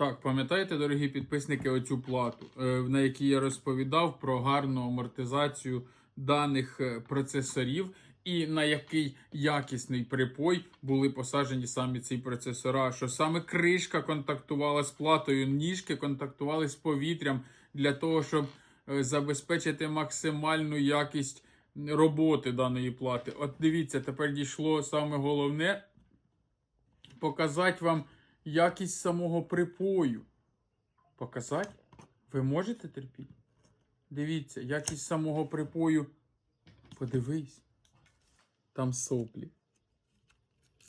Так, пам'ятаєте, дорогі підписники, оцю плату, е, на якій я розповідав про гарну амортизацію даних е, процесорів і на який якісний припой були посаджені самі ці процесора, що саме кришка контактувала з платою, ніжки контактували з повітрям для того, щоб е, забезпечити максимальну якість роботи даної плати. От дивіться, тепер дійшло саме головне показати вам якість самого припою. Показати? Ви можете терпіти? Дивіться, якість самого припою. Подивись. Там соплі.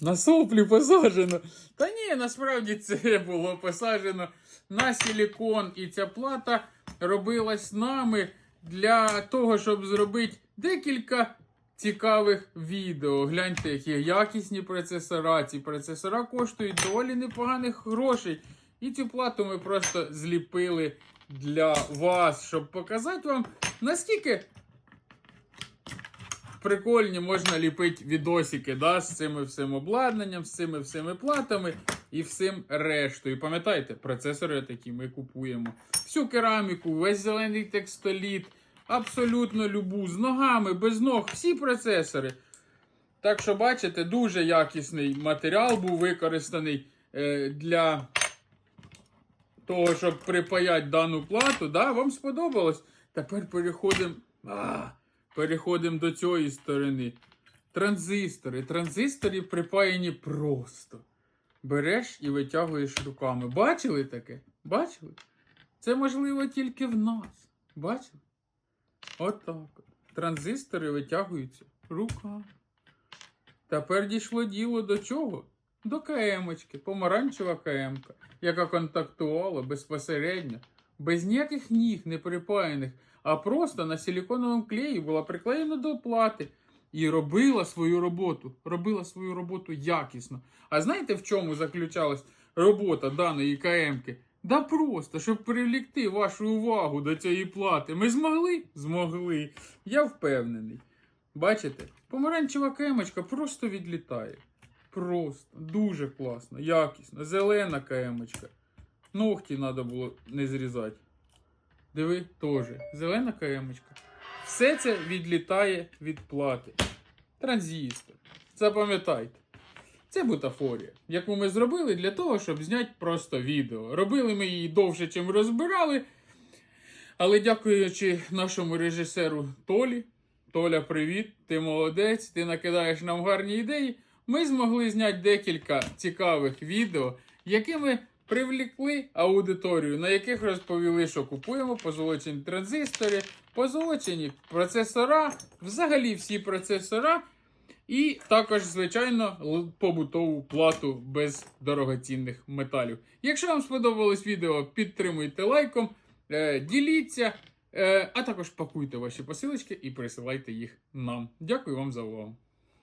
На соплі посаджено. Та ні, насправді це було посаджено на силікон. І ця плата робилась нами для того, щоб зробити декілька цікавих відео. Гляньте, які якісні процесора. Ці процесора коштують доволі непоганих грошей. І цю плату ми просто зліпили для вас, щоб показати вам, наскільки прикольні можна ліпити відосики да, з цими всім обладнанням, з цими всіми платами і всім рештою. Пам'ятаєте, процесори такі ми купуємо. Всю кераміку, весь зелений текстоліт, абсолютно любу, з ногами, без ног, всі процесори. Так що, бачите, дуже якісний матеріал був використаний е, для того, щоб припаяти дану плату. Да? Вам сподобалось? Тепер переходимо. А, переходимо до цієї сторони. Транзистори. Транзистори припаяні просто. Береш і витягуєш руками. Бачили таке? Бачили? Це можливо тільки в нас. Бачили? От Транзистори витягуються руками. Тепер дійшло діло до чого? До КМочки, помаранчева КМка, яка контактувала безпосередньо, без ніяких ніг не припаяних, а просто на силіконовому клеї була приклеєна до плати і робила свою роботу. Робила свою роботу якісно. А знаєте, в чому заключалась робота даної КМки? Да просто, щоб привлекти вашу увагу до цієї плати. Ми змогли? Змогли. Я впевнений. Бачите, помаранчева кемочка просто відлітає. Просто, дуже класно, якісно. Зелена кемочка. Ногті треба було не зрізати. Диви, теж. Зелена кемочка. Все це відлітає від плати. Транзистор. Запам'ятайте. Це бутафорія, яку ми зробили для того, щоб зняти просто відео. Робили ми її довше, чим розбирали. Але дякуючи нашому режисеру Толі, Толя, привіт, ти молодець, ти накидаєш нам гарні ідеї. Ми змогли зняти декілька цікавих відео, якими привлекли аудиторію, на яких розповіли, що купуємо позолочені транзистори, позолочені процесора, взагалі всі процесора. І також, звичайно, побутову плату без дорогоцінних металів. Якщо вам сподобалось відео, підтримуйте лайком, е, діліться, е, а також пакуйте ваші посилочки і присилайте їх нам. Дякую вам за увагу.